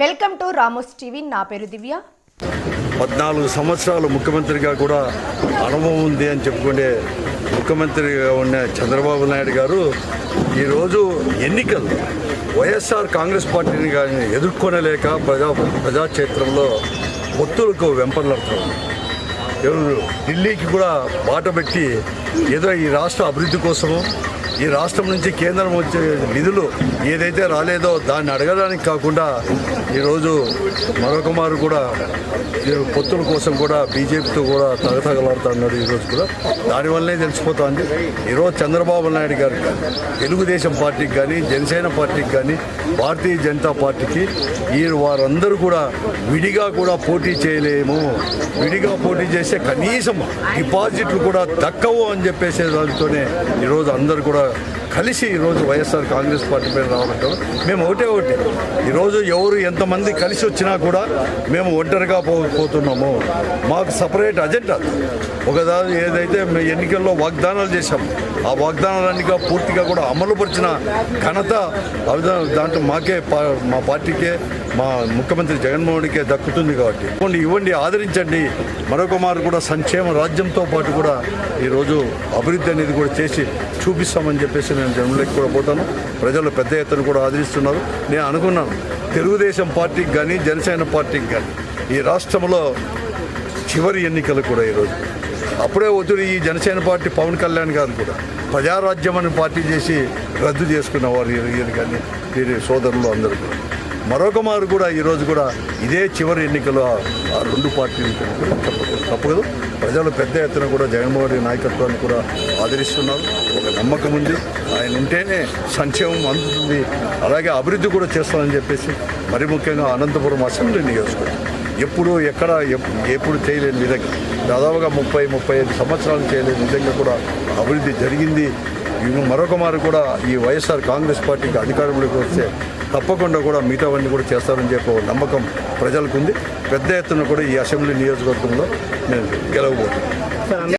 Welcome to Ramos TV. నా పేరు దివ్య. పద్నాలుగు సంవత్సరాలు ముఖ్యమంత్రిగా కూడా అనుభవం ఉంది అని చెప్పుకునే ముఖ్యమంత్రిగా ఉన్న చంద్రబాబు నాయుడు గారు ఈరోజు ఎన్నికలు వైఎస్ఆర్ కాంగ్రెస్ పార్టీని కానీ ఎదుర్కొనలేక ప్రజా ప్రజాక్షేత్రంలో ఒత్తులకు వెంపర్లాడుతున్నారు. ఎవరు ఢిల్లీకి కూడా బాట పెట్టి ఏదో ఈ రాష్ట్ర అభివృద్ధి కోసము ఈ రాష్ట్రం నుంచి కేంద్రం వచ్చే నిధులు ఏదైతే రాలేదో దాన్ని అడగడానికి కాకుండా ఈరోజు మరొక మారు కూడా ఈ పొత్తుల కోసం కూడా బీజేపీతో కూడా తగతగలాడుతున్నాడు ఈరోజు కూడా. దానివల్లనే తెలిసిపోతుంది. ఈరోజు చంద్రబాబు నాయుడు గారు తెలుగుదేశం పార్టీకి కానీ జనసేన పార్టీకి కానీ భారతీయ జనతా పార్టీకి ఈ వారందరూ కూడా విడిగా కూడా పోటీ చేయలేము. విడిగా పోటీ చేస్తే కనీసం డిపాజిట్లు కూడా దక్కవు అని చెప్పేసే దానితోనే ఈరోజు అందరూ కూడా కలిసి ఈరోజు వైఎస్ఆర్ కాంగ్రెస్ పార్టీ పైన రావడం మేము ఒకటే ఒకటి ఈరోజు ఎవరు ఎంతమంది కలిసి వచ్చినా కూడా మేము ఒంటరిగా పో పోతున్నాము మాకు సపరేట్ అజెండా ఒకదాని ఏదైతే మేము ఎన్నికల్లో వాగ్దానాలు చేశాం ఆ వాగ్దానాలన్నీ పూర్తిగా కూడా అమలుపరిచిన ఘనత దాంట్లో మాకే పా- మా పార్టీకే మా ముఖ్యమంత్రి జగన్మోహన్కే దక్కుతుంది కాబట్టి. ఇవ్వండి ఇవ్వండి ఆదరించండి. మరొక మారు కూడా సంక్షేమ రాజ్యంతో పాటు కూడా ఈరోజు అభివృద్ధి అనేది కూడా చేసి చూపిస్తామని చెప్పేసి నేను జనంలోకి కూడా పోతాను ప్రజలు పెద్ద ఎత్తున కూడా ఆదరిస్తున్నారు. నేను అనుకున్నాను తెలుగుదేశం పార్టీకి కానీ జనసేన పార్టీకి కానీ ఈ రాష్ట్రంలో చివరి ఎన్నికలు కూడా ఈరోజు. అప్పుడే వద్దు ఈ జనసేన పార్టీ పవన్ కళ్యాణ్ గారు కూడా ప్రజారాజ్యం అనే పార్టీ చేసి రద్దు చేసుకున్న వారు ఈయన కానీ వీరి సోదరులు అందరూ కూడా. మరొక మారు కూడా ఈరోజు కూడా ఇదే చివరి ఎన్నికలు ఆ- రెండు పార్టీలు తప్పదు. తప్పదు. ప్రజలు పెద్ద ఎత్తున కూడా జగన్మోహన్ రెడ్డి నాయకత్వాన్ని కూడా ఆదరిస్తున్నారు. ఒక నమ్మకం ఉంది. ఆయన ఉంటేనే సంక్షేమం అందుతుంది. అలాగే అభివృద్ధి కూడా చేస్తానని చెప్పేసి మరి ముఖ్యంగా అనంతపురం అసెంబ్లీ నియోజకవర్గం. ఎప్పుడు ఎక్కడ ఎప్పుడు చేయలేని విధంగా దాదాపుగా ముప్పై ముప్పై ఐదు సంవత్సరాలు చేయలేని విధంగా కూడా అభివృద్ధి జరిగింది. ఇవి మరొక మారు కూడా ఈ వైఎస్ఆర్ కాంగ్రెస్ పార్టీకి అధికారంలోకి వస్తే తప్పకుండా కూడా మిగతావన్నీ కూడా చేస్తారని చెప్పి నమ్మకం ప్రజలకు ఉంది పెద్ద ఎత్తున కూడా ఈ అసెంబ్లీ నియోజకవర్గంలో నేను గెలవబోతున్నాను.